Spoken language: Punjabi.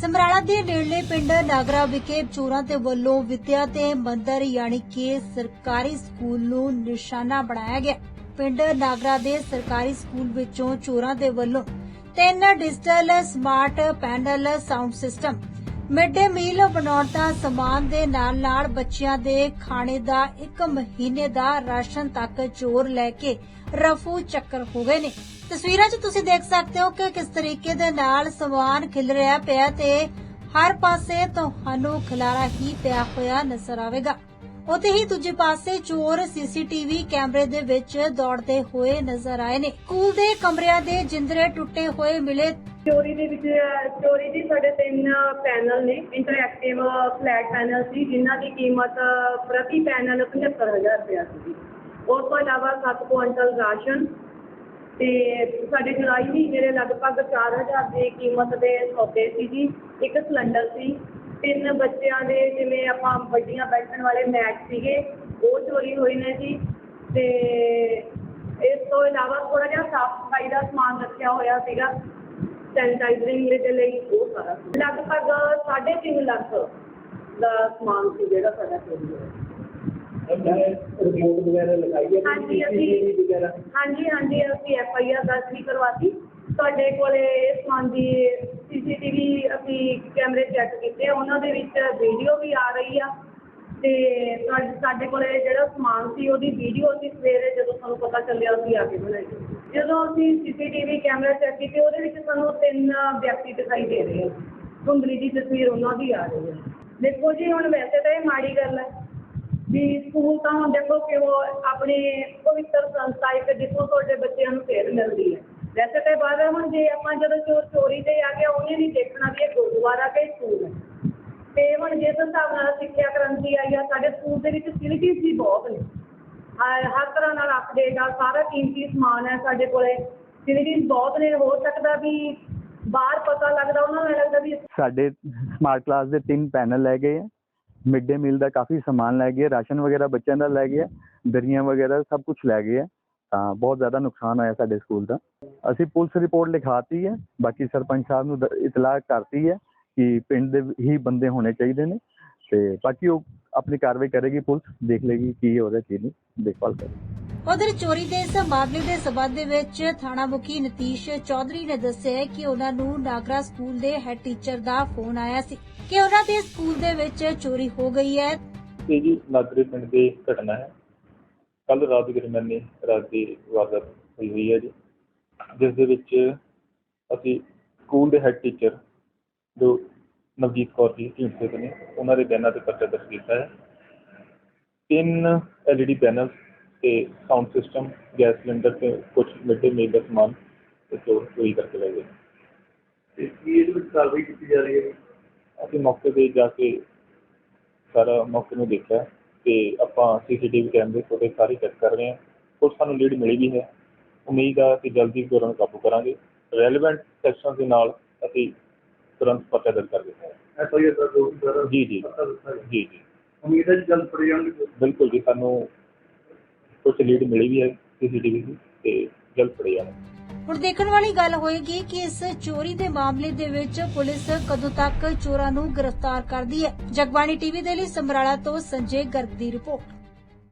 ਸਮਰਾਲਾ ਦੇ ਨੇੜਲੇ ਪਿੰਡ ਨਾਗਰਾ ਵਿਖੇ ਚੋਰਾਂ ਦੇ ਵੱਲੋਂ ਵਿਦਿਆ ਤੇ ਮੰਦਰ ਯਾਨੀ ਕਿ ਸਰਕਾਰੀ ਸਕੂਲ ਨੂੰ ਨਿਸ਼ਾਨਾ ਬਣਾਇਆ ਗਿਆ। ਪਿੰਡ ਨਾਗਰਾ ਦੇ ਸਰਕਾਰੀ ਸਕੂਲ ਵਿੱਚੋਂ ਚੋਰਾਂ ਦੇ ਵੱਲੋਂ ਤਿੰਨ digital smart panel sound system mid day meal ਬਣਾਉਣ ਦਾ ਸਮਾਨ ਦੇ ਨਾਲ-ਨਾਲ ਬੱਚਿਆਂ ਦੇ ਖਾਣੇ ਦਾ ਇੱਕ ਮਹੀਨੇ ਦਾ ਰਾਸ਼ਨ ਤੱਕ ਚੋਰ ਲੈ ਕੇ ਰਫੂ ਚੱਕਰ ਹੋ ਗਏ ਨੇ। ਤਸਵੀਰਾਂ 'ਚ ਤੁਸੀਂ ਦੇਖ ਸਕਦੇ ਹੋ ਕਿ ਕਿਸ ਤਰੀਕੇ ਦੇ ਨਾਲ ਸਮਾਨ ਖਿਲ ਰਿਹਾ ਪਿਆ ਤੇ ਹਰ ਪਾਸੇ ਤੁਹਾਨੂੰ ਖਿਲਾਰਾ ਹੀ ਪਿਆ ਹੋਇਆ ਨਜ਼ਰ ਆਵੇਗਾ। ਉਤੇ ਹੀ ਦੂਜੇ ਪਾਸੇ ਚੋਰ ਸੀਸੀਟੀਵੀ ਕੈਮਰੇ ਦੇ ਵਿੱਚ ਦੌੜਦੇ ਹੋਏ ਨਜ਼ਰ ਆਏ ਨੇ। ਸਕੂਲ ਦੇ ਕਮਰਿਆਂ ਦੇ ਜਿੰਦਰੇ ਟੁੱਟੇ ਹੋਏ ਮਿਲੇ ਚੋਰੀ ਦੇ ਵਿੱਚ, ਚੋਰੀ ਦੀ ਸਾਡੇ ਤਿੰਨ ਪੈਨਲ ਨੇ ਇੰਟਰਐਕਟਿਵ ਫਲੈਟ ਪੈਨਲ ਸੀ, ਜਿਨ੍ਹਾਂ ਦੀ ਕੀਮਤ ਪ੍ਰਤੀ ਪੈਨਲ 75000 ਰੁਪਇਆ ਸੀ ਉਸ ਤੋਂ ਇਲਾਵਾ 7 ਕੁਇੰਟਲ ਰਾਸ਼ਨ ਤੇ ਸਾਡੇ ਜੁਲਾਈ ਮਹੀਨੇ ਦੇ ਲਗਭਗ 4000 ਦੀ ਕੀਮਤ ਦੇ ਸੌਦੇ ਸੀ ਜੀ ਇੱਕ ਸਿਲੰਡਰ ਸੀ, ਤਿੰਨ ਬੱਚਿਆਂ ਦੇ, ਜਿਵੇਂ ਆਪਾਂ ਵੱਡੀਆਂ ਬੈਠਣ ਵਾਲੇ ਮੈਟ ਸੀਗੇ, ਉਹ ਚੋਰੀ ਹੋਏ ਨੇ ਜੀ। ਤੇ ਇਸ ਤੋਂ ਇਲਾਵਾ ਥੋੜਾ ਜਿਹਾ ਸਾਫ਼ ਸਫ਼ਾਈ ਦਾ ਸਮਾਨ ਰੱਖਿਆ ਹੋਇਆ ਸੀਗਾ। ਸੈਨੀਟਾਈਜ਼ਰਿੰਗ ਦੇ ਲਈ ਉਹ ਸਾਰਾ ਸੀ। ਲਗਭਗ 3.5 ਲੱਖ ਦਾ ਸਮਾਨ ਸੀ ਜਿਹੜਾ ਸਾਡਾ ਚੋਰੀ ਹੋਇਆ। ਰਿਪੋਰਟ ਵਗੈਰਾ ਲਿਖਾਈ ਹੈ ਹਾਂਜੀ, ਅਸੀਂ- CCTV ਵਗੈਰਾ? ਹਾਂਜੀ ਹਾਂਜੀ ਅਸੀਂ ਐਫ ਆਈ ਆਰ ਦਰਜ ਵੀ ਕਰਵਾਤੀ। ਤੁਹਾਡੇ ਕੋਲੇ ਇਸ ਸੰਬੰਧ ਦੀ ਸੀਸੀਟੀਵੀ ਅਸੀਂ ਕੈਮਰੇ ਚੈੱਕ ਕੀਤੇ ਉਹਨਾਂ ਦੇ ਵਿੱਚ ਵੀਡੀਓ ਵੀ ਆ ਰਹੀ ਆ। ਤੇ ਤੁਹਾਡੇ- ਸਾਡੇ ਕੋਲੇ ਜਿਹੜਾ ਸਮਾਨ ਸੀ, ਉਹਦੀ ਵੀਡੀਓ ਅਸੀਂ ਸਵੇਰੇ ਜਦੋਂ ਸਾਨੂੰ ਪਤਾ ਚੱਲਿਆ, ਅਸੀਂ ਆ ਕੇ ਬਣਾਈ। ਜਦੋਂ ਅਸੀਂ ਸੀਸੀਟੀਵੀ ਕੈਮਰਾ ਚੈੱਕ ਕੀਤੇ, ਉਹਦੇ ਵਿੱਚ ਸਾਨੂੰ ਤਿੰਨ ਵਿਅਕਤੀ ਦਿਖਾਈ ਦੇ ਰਹੇ ਆ। ਧੁੰਦਲੀ ਦੀ ਤਸਵੀਰ ਉਹਨਾਂ ਦੀ ਆ ਰਹੀ ਹੈ ਦੇਖੋ ਜੀ, ਹੁਣ ਵੈਸੇ ਤਾਂ ਇਹ ਮਾੜੀ ਗੱਲ ਹੈ ਵੀ ਸਕੂਲ ਤਾਂ ਹੁਣ ਦੇਖੋ ਕਿ ਉਹ ਆਪਣੇ ਪਵਿੱਤਰ ਸੰਸਥਾ ਇੱਕ ਜਿੱਥੋਂ ਤੁਹਾਡੇ ਬੱਚਿਆਂ ਨੂੰ ਸੇਧ ਮਿਲਦੀ ਹੈ ਵੈਸੇ ਤਾਂ ਬਾਅਦ ਹੁਣ ਜੇ ਆਪਾਂ ਜਦੋਂ ਚੋਰ ਚੋਰੀ ਤੇ ਆ ਗਿਆ ਉਹਨੇ ਨਹੀਂ ਦੇਖਣਾ ਵੀ ਇਹ ਗੁਰਦੁਆਰਾ ਕਿ ਸਕੂਲ ਹੈ ਤੇ ਹੁਣ ਜਿਸ ਹਿਸਾਬ ਨਾਲ ਸਿੱਖਿਆ ਕ੍ਰਾਂਤੀ ਆਈ ਆ, ਸਾਡੇ ਸਕੂਲ ਦੇ ਵਿੱਚ ਫੈਸਿਲਿਟੀਜ਼ ਵੀ ਬਹੁਤ ਨੇ। ਹਰ ਹਰ ਤਰ੍ਹਾਂ ਨਾਲ ਅਪਡੇਟ ਆ, ਸਾਰਾ ਕੀਮਤੀ ਸਮਾਨ ਹੈ ਸਾਡੇ ਕੋਲੇ। ਫੈਸਿਲਿਟੀਜ਼ ਬਹੁਤ ਨੇ, ਹੋ ਸਕਦਾ ਵੀ ਬਾਹਰ ਪਤਾ ਲੱਗਦਾ, ਉਹਨਾਂ ਨੂੰ ਐਂ ਲੱਗਦਾ ਵੀ ਸਾਡੇ ਸਮਾਰਟ ਕਲਾਸ ਦੇ ਤਿੰਨ ਪੈਨਲ ਲੈ ਗਏ ਆ। ਮਿਡ ਡੇ ਮੀਲ ਦਾ ਕਾਫੀ ਸਮਾਨ ਲੈ ਗਏ ਰਾਸ਼ਨ ਵਗੈਰਾ ਬੱਚਿਆਂ ਦਾ ਲੈ ਗਏ ਆ, ਦਰੀਆਂ ਵਗੈਰਾ ਸਭ ਕੁਝ ਲੈ ਗਏ ਆ। ਤਾਂ ਬਹੁਤ ਜ਼ਿਆਦਾ ਨੁਕਸਾਨ ਹੋਇਆ ਸਾਡੇ ਸਕੂਲ ਦਾ। ਅਸੀਂ ਪੁਲਿਸ ਰਿਪੋਰਟ ਲਿਖਾਤੀ ਹੈ ਬਾਕੀ ਸਰਪੰਚ ਸਾਹਿਬ ਨੂੰ ਦ- ਇਤਲਾਹ ਕਰਤੀ ਹੈ ਕਿ ਪਿੰਡ ਦੇ ਹੀ ਬੰਦੇ ਹੋਣੇ ਚਾਹੀਦੇ ਨੇ ਤੇ ਬਾਕੀ ਉਹ ਆਪਣੀ ਕਾਰਵਾਈ ਕਰੇਗੀ ਪੁਲਿਸ ਦੇਖ ਲੇਗੀ ਕੀ ਹੋ ਰਿਹਾ ਕੀ ਨਹੀਂ ਦੇਖਭਾਲ ਕਰੇਗੀ। ਉਧਰ ਚੋਰੀ ਦੇ ਇਸ ਮਾਮਲੇ ਦੇ ਸਬੰਧ ਦੇ ਵਿੱਚ ਥਾਣਾ ਮੁਖੀ ਨਤੀਸ਼ ਚੌਧਰੀ ਨੇ ਦੱਸਿਆ ਕਿ ਉਹਨਾਂ ਨੂੰ ਨਾਗਰਾ ਸਕੂਲ ਦੇ ਹੈਡ ਟੀਚਰ ਦਾ ਫੋਨ ਆਇਆ ਸੀ ਕਿ ਉਹਨਾਂ ਦੇ ਸਕੂਲ ਦੇ ਵਿੱਚ ਚੋਰੀ ਹੋ ਗਈ ਹੈ। ਇਹ ਜੀ ਨਾਗਰੇ ਪਿੰਡ ਦੀ ਘਟਨਾ ਹੈ। ਕੱਲ ਰਾਤ ਦੀ ਦਰਮਿਆਨੀ ਰਾਤ ਦੀ ਵਾਰਦਾਤ ਹੋਈ ਹੋਈ ਹੈ ਜੀ ਜਿਸ ਦੇ ਵਿੱਚ ਅਸੀਂ ਸਕੂਲ ਦੇ ਹੈਡ ਟੀਚਰ ਜੋ ਨਵਜੀਤ ਕੌਰ ਜੀ ਢੀਂਡਸੇ ਦੇ ਨੇ ਉਹਨਾਂ ਦੇ ਬਿਆਨਾਂ ਤੇ ਪਰਚਾ ਦਰਜ ਕੀਤਾ ਹੈ। ਤਿੰਨ ਐਲਈਡੀ ਪੈਨਲ ਤੇ ਸਾਊਂਡ ਸਿਸਟਮ ਗੈਸ ਸਿਲੰਡਰ ਤੇ ਕੁਝ ਮਿਡ ਮੀਲ ਦਾ ਸਮਾਨ ਤੇ ਚੋਰ ਚੋਰੀ ਕਰਕੇ ਲੈ ਗਏ। ਤੇ ਕੀ ਇਹਦੇ ਵਿੱਚ ਕਾਰਵਾਈ ਕੀਤੀ ਜਾ ਰਹੀ ਹੈ? ਅਸੀਂ ਮੌਕੇ ਤੇ ਜਾ ਕੇ ਸਾਰਾ ਮੌਕੇ ਨੂੰ ਦੇਖਿਆ ਤੇ ਆਪਾਂ ਸੀਸੀਟੀਵੀ ਕੈਮਰੇ ਫੁਟੇਜ ਸਾਰੀ ਚੈੱਕ ਕਰ ਰਹੇ ਹਾਂ। ਕੁਝ ਸਾਨੂੰ ਲੀਡ ਮਿਲੀ ਵੀ ਹੈ। ਉਮੀਦ ਆ ਕਿ ਜਲਦੀ ਚੋਰਾਂ ਨੂੰ ਕਾਬੂ ਕਰਾਂਗੇ। ਰੈਲੇਵੈਂਟ ਸੈਕਸ਼ਨ ਦੇ ਨਾਲ ਅਸੀਂ ਤੁਰੰਤ ਪਤਾ ਦਰਜ ਕਰ ਦਿੱਤਾ ਹੈ ਐਫ ਆਈ ਆਰ ਦਾ ਦੋ ਸਰ? ਜੀ, ਜੀ। ਜੀ ਜੀ। ਉਮੀਦ ਹੈ ਜੀ ਜਲਦ ਫੜੇ ਜਾਣਗੇ ਬਿਲਕੁਲ ਜੀ ਸਾਨੂੰ ਕੁਝ ਲੀਡ ਮਿਲੀ ਵੀ ਹੈ ਸੀਸੀਟੀਵੀ ਦੀ ਤੇ ਜਲਦ ਫੜੇ ਜਾਣਗੇ ਹੁਣ ਦੇਖਣ ਵਾਲੀ ਗੱਲ ਹੋਏਗੀ ਕਿ ਇਸ ਚੋਰੀ ਦੇ ਮਾਮਲੇ ਦੇ ਵਿੱਚ ਪੁਲਿਸ ਕਦੋਂ ਤੱਕ ਚੋਰਾਂ ਨੂੰ ਗ੍ਰਿਫਤਾਰ ਕਰਦੀ ਹੈ। ਜਗਬਾਣੀ ਟੀਵੀ ਦੇ ਲਈ ਸਮਰਾਲਾ ਤੋਂ ਸੰਜੇ ਗਰਗ ਦੀ ਰਿਪੋਰਟ।